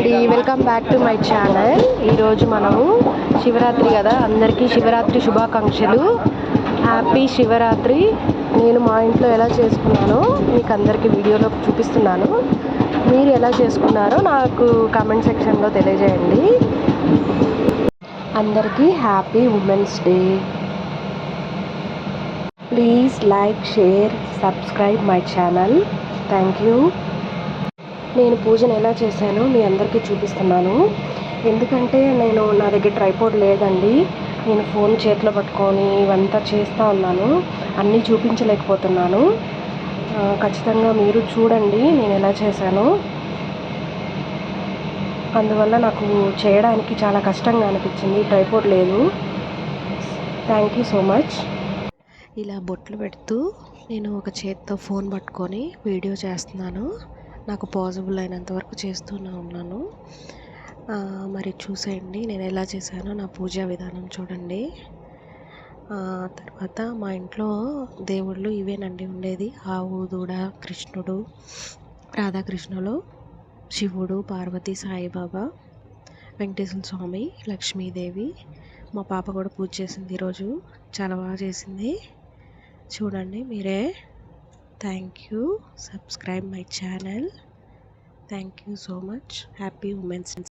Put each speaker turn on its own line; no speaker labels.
అండి welcome back to my channel ఈరోజు మనము శివరాత్రి కదా అందరికీ శివరాత్రి శుభాకాంక్షలు. హ్యాపీ శివరాత్రి. నేను మా ఇంట్లో ఎలా చేసుకున్నానో మీకు అందరికీ వీడియోలో చూపిస్తున్నాను. మీరు ఎలా చేసుకున్నారో నాకు కామెంట్ సెక్షన్లో తెలియజేయండి. అందరికీ happy women's day please like share subscribe my channel thank you నేను పూజను ఎలా చేశానో మీ అందరికీ చూపిస్తున్నాను. ఎందుకంటే నేను నా దగ్గర ట్రైపోర్డ్ లేదండి. నేను ఫోన్ చేతిలో పట్టుకొని ఇవంతా చేస్తూ ఉన్నాను. అన్నీ చూపించలేకపోతున్నాను. ఖచ్చితంగా మీరు చూడండి నేను ఎలా చేశాను. అందువల్ల నాకు చేయడానికి చాలా కష్టంగా అనిపించింది. ట్రైపోర్డ్ లేదు. థ్యాంక్ యూ సో మచ్ ఇలా బొట్లు పెడుతూ నేను ఒక చేత్తో ఫోన్ పట్టుకొని వీడియో చేస్తున్నాను. నాకు పాసిబుల్ అయినంత వరకు చేస్తూనే ఉన్నాను. మరి చూసేయండి నేను ఎలా చేశానో నా పూజా విధానం చూడండి. తర్వాత మా ఇంట్లో దేవుళ్ళు ఇవేనండి ఉండేది. ఆవు దూడ కృష్ణుడు రాధాకృష్ణులు శివుడు పార్వతి సాయిబాబా వెంకటేశ్వర స్వామి లక్ష్మీదేవి. మా పాప కూడా పూజ చేసింది ఈరోజు. చాలా బాగా చేసింది. చూడండి మీరే. Thank you. Subscribe my channel. Thank you so much. Happy Women's Day.